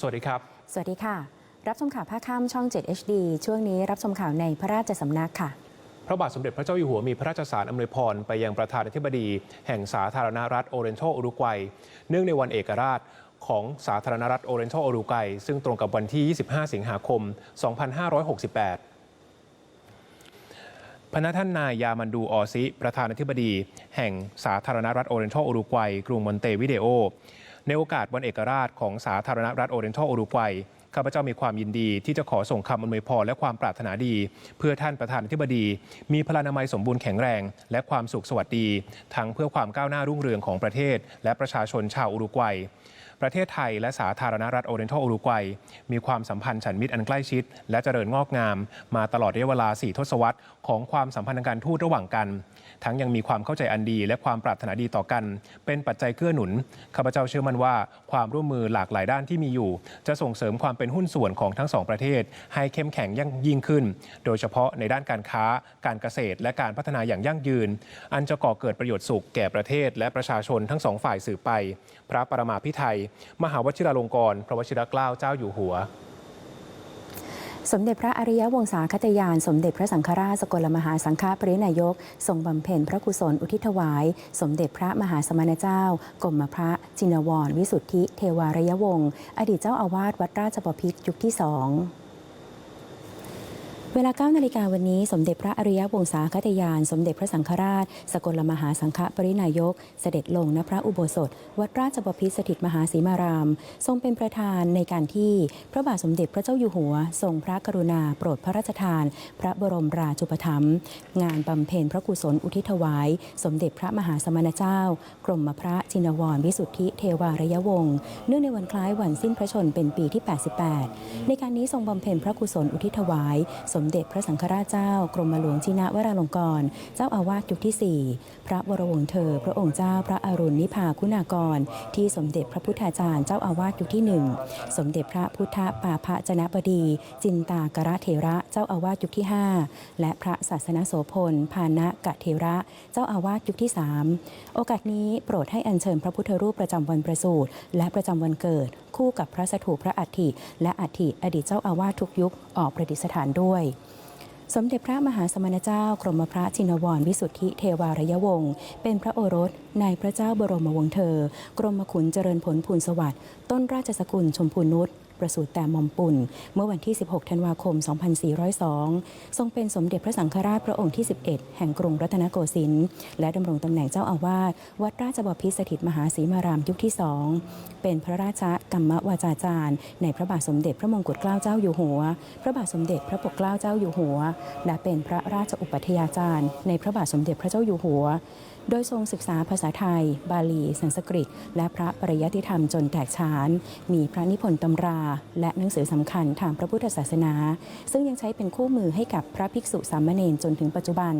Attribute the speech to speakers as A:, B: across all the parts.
A: สวัสดีครับ
B: สวัสดีค่ะ รับชมข่าวภาคค่ำช่อง 7 HD ช่วงนี้รับชมข่าวในพระราชสำนักค่ะ
A: พระบาทสมเด็จพระเจ้าอยู่หัวมีพระราชสารอำนวยพร ไปยังประธานาธิบดี แห่งสาธารณรัฐโอเรนทัลอุรุกวัย เนื่องในวันเอกราชของสาธารณรัฐโอเรนทัลอุรุกวัย ซึ่งตรงกับวันที่ 25 สิงหาคม 2568พระท่านนายยามันดูออซิ ประธานาธิบดี แห่งสาธารณรัฐโอเรนทัลอุรุกวัย กรุงมอนเตวิเดโอ ในโอกาสวันเอกราชของสาธารณรัฐโอเรนทัลอุรุกวัยข้าพเจ้ามีความยินดีที่จะขอส่งคำอำนวยพรและความปรารถนาดี เพื่อท่านประธานาธิบดี มีพลานามัยสมบูรณ์แข็งแรง และความสุขสวัสดี ทั้งเพื่อความก้าวหน้ารุ่งเรืองของประเทศ และประชาชนชาวอุรุกวัยประเทศไทยและสาธารณรัฐโอเรนทัลอุรุกวัย มีความสัมพันธ์ฉันมิตรอันใกล้ชิด และเจริญงอกงาม มาตลอดระยะเวลา 4 ทศวรรษของความสัมพันธ์ทางการทูตระหว่างกัน ทั้งยังมีความเข้าใจอันดีและความปรารถนาดีต่อกัน เป็นปัจจัยเกื้อหนุนข้าพเจ้าเชื่อมั่นว่าความร่วมมือหลากหลายด้านที่มีอยู่ จะส่งเสริมความเป็นหุ้นส่วนของทั้งสองประเทศ ให้เข้มแข็งยั่งยิ่งขึ้น โดยเฉพาะในด้านการค้า การเกษตร และการพัฒนาอย่างยั่งยืน อันจะก่อเกิดประโยชน์สุขแก่ประเทศ และประชาชนทั้งสองฝ่ายสืบไป พระปรมาภิไธยมหาวชิราลงกรณ์พระวชิรเกล้าเจ้าอยู่หัว
B: สมเด็จพระอริยวงศาคตยาน สมเด็จพระสังฆราชสกลมหาสังฆปรินายก ทรงบำเพ็ญพระกุศลอุทิศถวาย สมเด็จพระมหาสมณเจ้ากรมพระจินวร วิสุทธิ เทวารยวงศ์อดีตเจ้าอาวาสวัดราชบพิตรยุคที่สอง เวลา9นาฬิกาวันนี้ สมเด็จพระอริยวงศาคตยาน สมเด็จพระสังฆราช สกลมหาสังฆปรินายก เสด็จลงณพระอุโบสถ วัดราชบพิตรสถิตมหาสีมาราม ทรงเป็นประธานในการที่พระบาทสมเด็จพระเจ้าอยู่หัว ทรงพระกรุณาโปรดพระราชทาน พระบรมราชูปถัมภ์งานบำเพ็ญพระกุศลอุทิศถวาย สมเด็จพระมหาสมณเจ้า กรมพระจินวรวิสุทธิเทวารยวงศ์เนื่องในวันคล้ายวันสิ้นพระชนเป็นปีที่ 88 ในการนี้ทรงบำเพ็ญพระกุศลอุทิศถวายสมเด็จพระสังฆราชเจ้ากรมหลวงชินะวราลงกรณ์เจ้าอาวาสยุคที่ 4 พระวรวงศ์เธอ พระองค์เจ้าพระอรุณนิพาคุณากร ที่สมเด็จพระพุทธาจารย์เจ้าอาวาสยุคที่ 1 สมเด็จพระพุทธปาภจนบดี จินตากระเถระเจ้าอาวาสยุคที่ 5 และพระศาสนโสพลพานะกะเถระ เจ้าอาวาสยุคที่ 3 โอกาสนี้โปรดให้อัญเชิญพระพุทธรูปประจำวันประสูติและประจำวันเกิด คู่กับพระสถูปพระอัฐิและอัฐิอดีตเจ้าอาวาสทุกยุคออกประดิษฐานด้วยสมเด็จพระมหาสมณเจ้ากรมพระจินวรวิสุทธิเทวารยวงศ์เป็นพระโอรสในพระเจ้าบรมวงศ์เธอ กรมขุนเจริญผลพูนสวัสดิ์ต้นราชสกุลชมพูนุช ประสูติแต่มอมปุ่น เมื่อวันที่ 16 ธันวาคม 2402 ทรงเป็นสมเด็จพระสังฆราชพระองค์ที่ 11 แห่งกรุงรัตนโกสินทร์และดำรงตำแหน่งเจ้าอาวาสวัดราชบพิตรสถิตมหาศรีมารามยุคที่สองเป็นพระราชกรรมวาจาจารย์ ในพระบาทสมเด็จพระมงกุฎเกล้าเจ้าอยู่หัว พระบาทสมเด็จพระปกเกล้าเจ้าอยู่หัว และเป็นพระราชอุปัฏยาจารย์ ในพระบาทสมเด็จพระเจ้าอยู่หัว โดยทรงศึกษาภาษาไทย บาลี สันสกฤต และพระปริยัติธรรมจนแตกฉาน มีพระนิพนธ์ตำรา และหนังสือสำคัญทางพระพุทธศาสนา ซึ่งยังใช้เป็นคู่มือให้กับพระภิกษุสามเณรจนถึงปัจจุบัน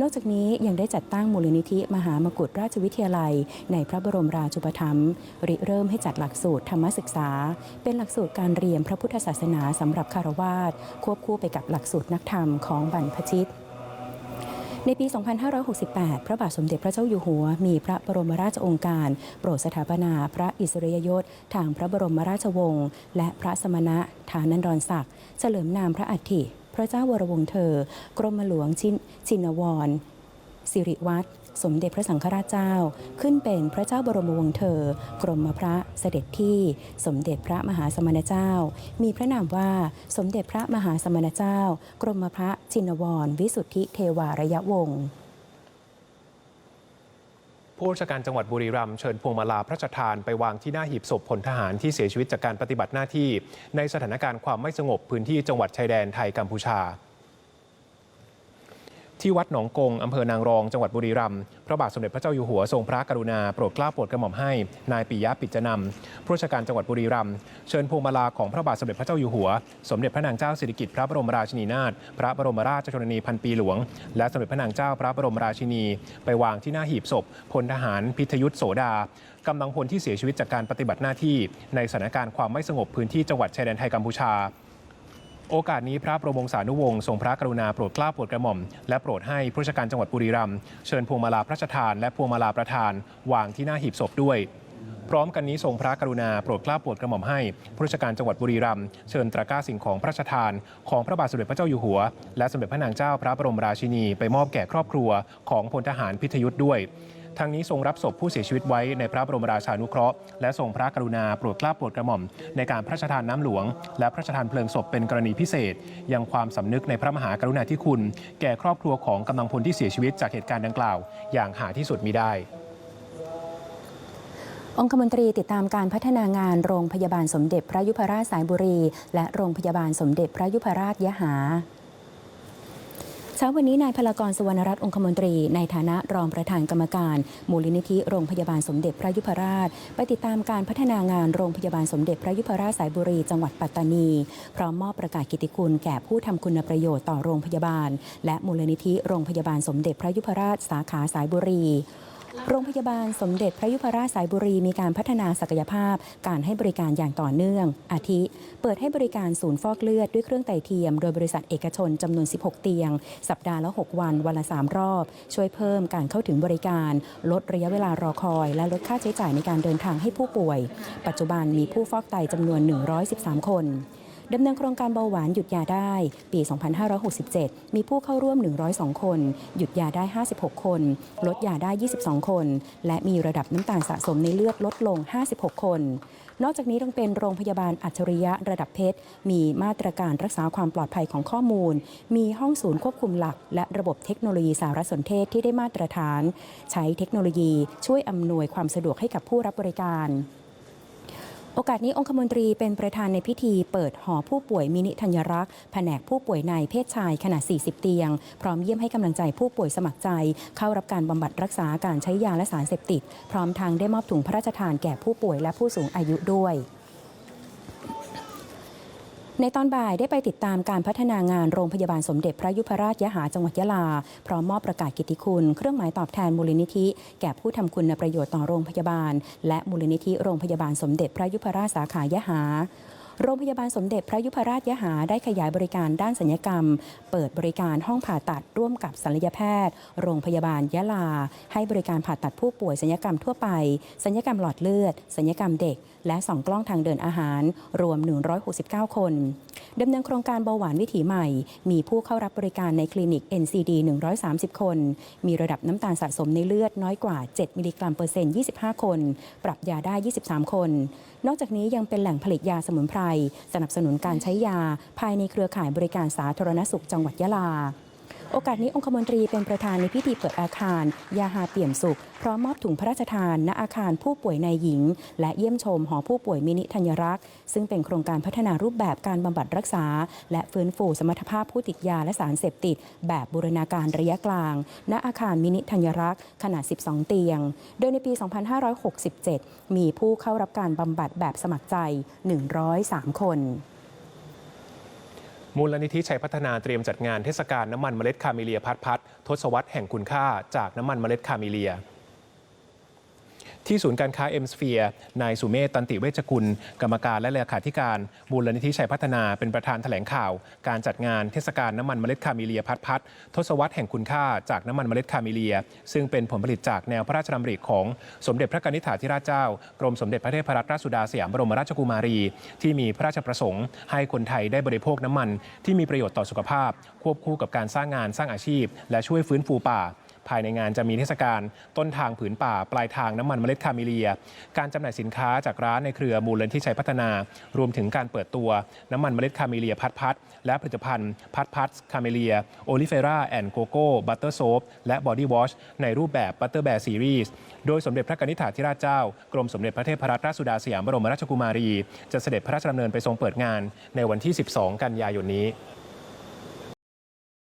B: นอกจากนี้ยังได้จัดตั้งมูลนิธิมหามกุฏราชวิทยาลัย ในพระบรมราชูปถัมภ์ริเริ่มให้จัดหลักสูตรธรรมศึกษา เป็นหลักสูตรการเรียนพระพุทธศาสนาสำหรับคารวาสควบคู่ไปกับหลักสูตรนักธรรมของบรรพชิต ในปี 2568 พระบาทสมเด็จพระเจ้าอยู่หัว มีพระบรมราชองค์การ โปรดสถาปนาพระอิสริยยศทางพระบรมราชวงศ์และพระสมณะฐานันดรศักดิ์เฉลิมนามพระอัฐิพระเจ้าวรวงเธอ กรมหลวงชินชินวรสิริวัตร สมเด็จพระสังฆราชเจ้า ขึ้นเป็นพระเจ้าบรมวงศ์เธอ กรมพระเสด็จที่สมเด็จพระมหาสมณเจ้า มีพระนามว่าสมเด็จพระมหาสมณเจ้า กรมพระจินวร วิสุทธิเทวาระยะวงศ์
A: ผู้ราชการจังหวัดบุรีรัมย์เชิญพวงมาลาพระราชทานไปวางที่หน้าหีบศพพลทหารที่เสียชีวิตจากการปฏิบัติหน้าที่ ในสถานการณ์ความไม่สงบพื้นที่จังหวัดชายแดนไทยกัมพูชา ที่วัดหนองกงอำเภอนางรองจังหวัดบุรีรัมย์พระบาทสมเด็จพระเจ้าอยู่หัวทรงพระกรุณาโปรดเกล้าโปรดกระหม่อมให้ นายปิยะปิจนำผู้ราชการจังหวัดบุรีรัมย์เชิญพวงมาลาของพระบาทสมเด็จพระเจ้าอยู่หัว สมเด็จพระนางเจ้าสิริกิติ์พระบรมราชินีนาถพระบรมราชชนนีพันปีหลวง และสมเด็จพระนางเจ้าพระบรมราชินี ไปวางที่หน้าหีบศพพลทหารพิทยุทธโสดากำลังพลที่เสียชีวิตจากการปฏิบัติหน้าที่ ในสถานการณ์ความไม่สงบพื้นที่จังหวัดชายแดนไทยกัมพูชา โอกาสนี้พระบรมวงศานุวงศ์ทรงพระกรุณาโปรดเกล้าโปรดกระหม่อม และโปรดให้ผู้ราชการจังหวัดบุรีรัมย์เชิญพวงมาลาพระราชทาน และพวงมาลาประธาน วางที่หน้าหีบศพด้วย พร้อมกันนี้ทรงพระกรุณาโปรดเกล้าโปรดกระหม่อมให้ผู้ราชการจังหวัดบุรีรัมย์เชิญตะกร้าสิ่งของพระราชทาน ของพระบาทสมเด็จพระเจ้าอยู่หัว และสมเด็จพระนางเจ้าพระบรมราชินีไปมอบแก่ครอบครัวของพลทหารพิทยุทธ์ด้วย ทางนี้ทรงรับศพผู้เสียชีวิตไว้ในพระบรมราชานุเคราะห์และทรงพระกรุณาโปรดเกล้าโปรดกระหม่อม ในการพระราชทานน้ำหลวง และพระราชทานเพลิงศพเป็นกรณีพิเศษ ยังความสำนึกในพระมหากรุณาธิคุณ แก่ครอบครัวของกำลังพลที่เสียชีวิตจากเหตุการณ์ดังกล่าว อย่างหาที่สุดมิได้
B: องคมนตรีติดตามการพัฒนางานโรงพยาบาลสมเด็จพระยุพราชสายบุรี และโรงพยาบาลสมเด็จพระยุพราชยะหา เช้าวันนี้นายพลากรสุวรรณรัตน์องคมนตรี ในฐานะรองประธานกรรมการ มูลนิธิโรงพยาบาลสมเด็จพระยุพราช ไปติดตามการพัฒนางานโรงพยาบาลสมเด็จพระยุพราชสายบุรีจังหวัดปัตตานี พร้อมมอบประกาศกิตติคุณแก่ผู้ทำคุณประโยชน์ต่อโรงพยาบาล และมูลนิธิโรงพยาบาลสมเด็จพระยุพราชสาขาสายบุรี โรงพยาบาลสมเด็จพระยุพราชสายบุรีมีการพัฒนาศักยภาพ การให้บริการอย่างต่อเนื่อง อาทิ เปิดให้บริการศูนย์ฟอกเลือดด้วยเครื่องไตเทียม โดยบริษัทเอกชนจำนวน 16 เตียง สัปดาห์ละ 6 วัน วันละ 3 รอบ ช่วยเพิ่มการเข้าถึงบริการ ลดระยะเวลารอคอย และลดค่าใช้จ่ายในการเดินทางให้ผู้ป่วย ปัจจุบันมีผู้ฟอกไตจำนวน 113 คน ดำเนินโครงการเบาหวานหยุดยาได้ ปี 2567 มีผู้เข้าร่วม 102 คน หยุดยาได้ 56 คน ลดยาได้ 22 คน และมีระดับน้ำตาลสะสมในเลือดลดลง 56 คน นอกจากนี้ต้องเป็นโรงพยาบาลอัจฉริยะระดับเพชร มีมาตรการรักษาความปลอดภัยของข้อมูล มีห้องศูนย์ควบคุมหลัก และระบบเทคโนโลยีสารสนเทศที่ได้มาตรฐาน ใช้เทคโนโลยีช่วยอำนวยความสะดวกให้กับผู้รับบริการ โอกาสนี้องคมนตรีเป็นประธานในพิธีเปิดหอผู้ป่วยมินิธัญรักษ์แผนกผู้ป่วยในเพศชายขนาด 40 เตียง พร้อมเยี่ยมให้กำลังใจผู้ป่วยสมัครใจ เข้ารับการบำบัดรักษาการใช้ยาและสารเสพติด พร้อมทางได้มอบถุงพระราชทานแก่ผู้ป่วยและผู้สูงอายุด้วย ในตอนบ่ายได้ไปติดตามการพัฒนางานโรงพยาบาลสมเด็จพระยุพราชยะหาจังหวัดยะลา พร้อมมอบประกาศกิตติคุณ เครื่องหมายตอบแทนมูลนิธิ แก่ผู้ทำคุณประโยชน์ต่อโรงพยาบาล และมูลนิธิโรงพยาบาลสมเด็จพระยุพราชสาขายะหา โรงพยาบาลสมเด็จพระยุพราชยะหาได้ขยายบริการด้านสัญญกรรม เปิดบริการห้องผ่าตัดร่วมกับศัลยแพทย์ โรงพยาบาลยะลา ให้บริการผ่าตัดผู้ป่วยสัญญกรรมทั่วไป สัญญกรรมหลอดเลือด สัญญกรรมเด็ก และส่องกล้องทางเดินอาหาร รวม 169 คนดำเนินโครงการเบาหวานวิถีใหม่ มีผู้เข้ารับบริการในคลินิก NCD 130 คน มีระดับน้ำตาลสะสมในเลือดน้อยกว่า 7 มิลลิกรัมเปอร์เซ็นต์ 25 คน ปรับยาได้ 23 คน นอกจากนี้ยังเป็นแหล่งผลิตยาสมุนไพร สนับสนุนการใช้ยา ภายในเครือข่ายบริการสาธารณสุขจังหวัดยะลา โอกาสนี้องคมนตรีเป็นประธานในพิธีเปิดอาคาร ยาหาเปี่ยมสุข พร้อมมอบถุงพระราชทาน ณอาคารผู้ป่วยในหญิง และเยี่ยมชมหอผู้ป่วยมินิธัญรักษ์ ซึ่งเป็นโครงการพัฒนารูปแบบการบำบัดรักษา และฟื้นฟูสมรรถภาพผู้ติดยาและสารเสพติด แบบบูรณาการระยะกลาง ณอาคารมินิธัญรักษ์ขนาด 12 เตียง โดยในปี 2567 มีผู้เข้ารับการบำบัดแบบสมัครใจ 103 คน
A: มูลนิธิชัยพัฒนาเตรียมจัดงานเทศกาลน้ำมันเมล็ดคาเมเลียพัดพัดทศวรรษแห่งคุณค่าจากน้ำมันเมล็ดคาเมเลีย ที่ศูนย์การค้าเอ็มสเฟียนายสุเมธตันติเวชกุล กรรมการและเลขาธิการมูลนิธิชัยพัฒนาเป็นประธานแถลงข่าว การจัดงานเทศกาลน้ำมันเมล็ดคาเมเลียพัดพัดทศวรรษแห่งคุณค่าจากน้ำมันเมล็ดคาเมเลีย ซึ่งเป็นผลผลิตจากแนวพระราชดำริของสมเด็จพระนิษฐาธิราชเจ้ากรมสมเด็จพระเทพรัตนราชสุดาสยามบรมราชกุมารี ที่มีพระราชประสงค์ ให้คนไทยได้บริโภคน้ำมัน ที่มีประโยชน์ต่อสุขภาพ ควบคู่กับการสร้างงานสร้างอาชีพ และช่วยฟื้นฟูป่า ภายในงานจะมีเทศกาลต้นทางผืนป่า ปลายทางน้ำมันเมล็ดคาเมเลีย การจำหน่ายสินค้าจากร้านในเครือมูลนิธิชัยพัฒนา รวมถึงการเปิดตัวน้ำมันเมล็ดคาเมเลียพัดพัดและผลิตภัณฑ์พัดพัดคาเมเลียโอลิเฟราแอนด์โกโก้บัตเตอร์โซฟและบอดี้วอชในรูปแบบบัตเตอร์แบร์ซีรีส์โดยสมเด็จพระกนิษฐาธิราชเจ้ากรมสมเด็จพระเทพรัตนราชสุดาสยามบรมราชกุมารี จะเสด็จพระราชดำเนินไปทรงเปิดงานในวันที่ 12 กันยายนนี้